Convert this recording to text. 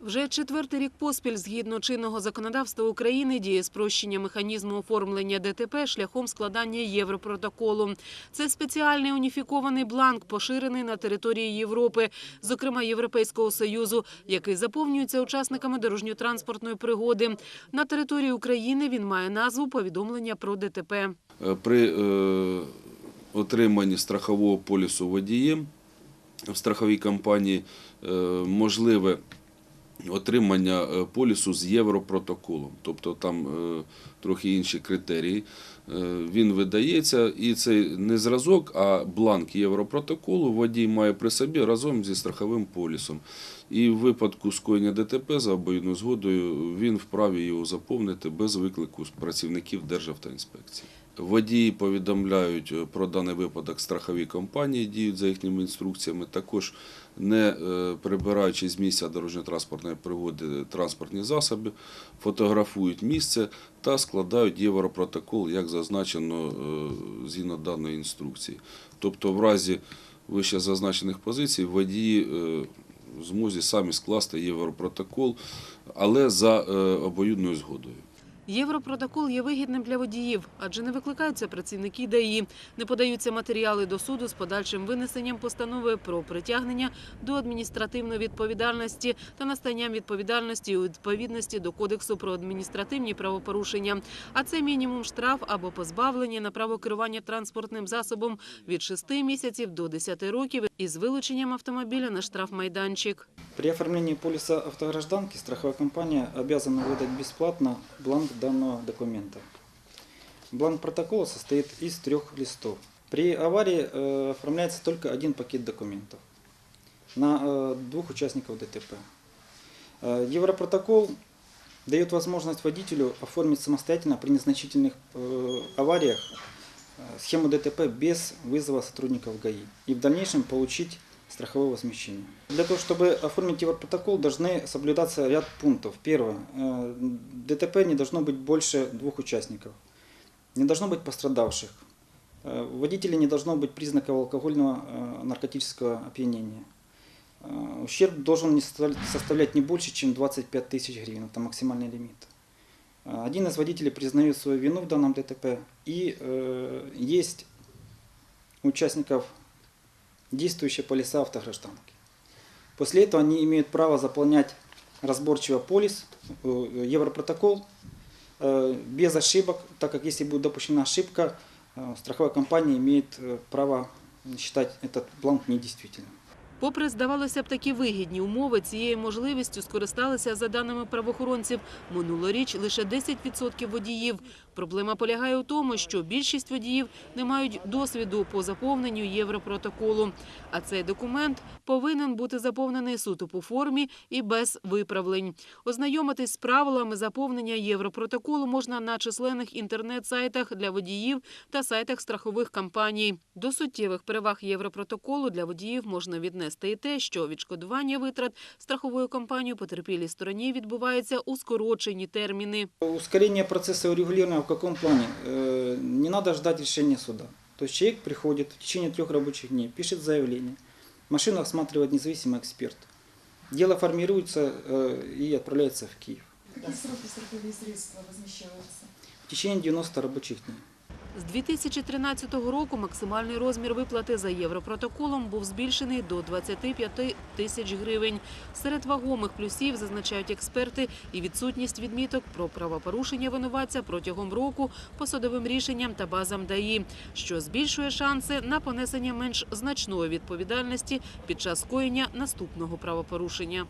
Вже четвертий рік поспіль, згідно чинного законодавства України, діє спрощення механізму оформлення ДТП шляхом складання Європротоколу. Це спеціальний уніфікований бланк, поширений на території Європи, зокрема Європейського Союзу, який заповнюється учасниками дорожньо-транспортної пригоди. На території України він має назву повідомлення про ДТП. Е, При е, отриманні страхового полісу водієм в страховій компанії е, можливе отримання е, полісу з Європротоколом. Тобто там е, трохи інші критерії. Е, Він видається, і це не зразок, а бланк Європротоколу водій має при собі разом зі страховим полісом. І в випадку скоєння ДТП за обоюдною згодою він вправі його заповнити без виклику працівників Державтоінспекції. Водії повідомляють е, про даний випадок страхові компанії, діють за їхніми інструкціями. Також не е, прибираючи з місця дорожньо-транспортної пригоди транспортні засоби, фотографують місце та складають європротокол, як зазначено е, згідно даної інструкції. Тобто, в разі вище зазначених позицій водії змозі самі скласти європротокол, але за обоюдною згодою. Європротокол є вигідним для водіїв, адже не викликаються працівники ДАІ, не подаються матеріали до суду з подальшим винесенням постанови про притягнення до адміністративної відповідальності та настанням відповідальності у відповідності до Кодексу про адміністративні правопорушення. А це мінімум штраф або позбавлення на право керування транспортним засобом від 6 місяців до 10 років із вилученням автомобіля на штрафмайданчик. При оформлении полиса автогражданки страховая компания обязана выдать бесплатно бланк данного документа. Бланк протокола состоит из трех листов. При аварии э, оформляется только один пакет документов на э, двух участников ДТП. Э, Европротокол дает возможность водителю оформить самостоятельно при незначительных э, авариях э, схему ДТП без вызова сотрудников ГАИ и в дальнейшем получить страховое возмещение. Для того, чтобы оформить европротокол, должны соблюдаться ряд пунктов. Первое. э, ДТП не должно быть больше двух участников. Не должно быть пострадавших. Э, У водителя не должно быть признаков алкогольного э, наркотического опьянения. Ущерб должен не состав- составлять не больше, чем 25 тысяч гривен. Это максимальный лимит. Один из водителей признает свою вину в данном ДТП. И э, есть участников действующие полиса автогражданки. После этого они имеют право заполнять разборчиво полис, э, европротокол э, без ошибок, так как если будет допущена ошибка, э, страховая компания имеет право считать этот бланк недействительным. Попри, здавалося б, такі вигідні умови, цією можливістю скористалися, за даними правоохоронців, минулоріч лише 10% водіїв. Проблема полягає у тому, що більшість водіїв не мають досвіду по заповненню Європротоколу. А цей документ повинен бути заповнений суто по формі і без виправлень. Ознайомитись з правилами заповнення Європротоколу можна на численних інтернет-сайтах для водіїв та сайтах страхових компаній. До суттєвих переваг Європротоколу для водіїв можна віднести і те, що відшкодування витрат страховою компанією потерпілій стороні відбувається у скорочені терміни. Ускорение процесса урегулирования в каком плане? Э, Не надо ждать решения суда. То есть человек приходит в течение трех рабочих дней, пишет заявление, машину осматривает независимый эксперт. Дело формируется э, и отправляется в Киев. Какие сроки страховые средства возмещаются? В течение 90 рабочих дней. З 2013 року максимальний розмір виплати за європротоколом був збільшений до 25 тисяч гривень. Серед вагомих плюсів зазначають експерти і відсутність відміток про правопорушення винуватця протягом року посадовим рішенням та базам ДАІ, що збільшує шанси на понесення менш значної відповідальності під час скоєння наступного правопорушення.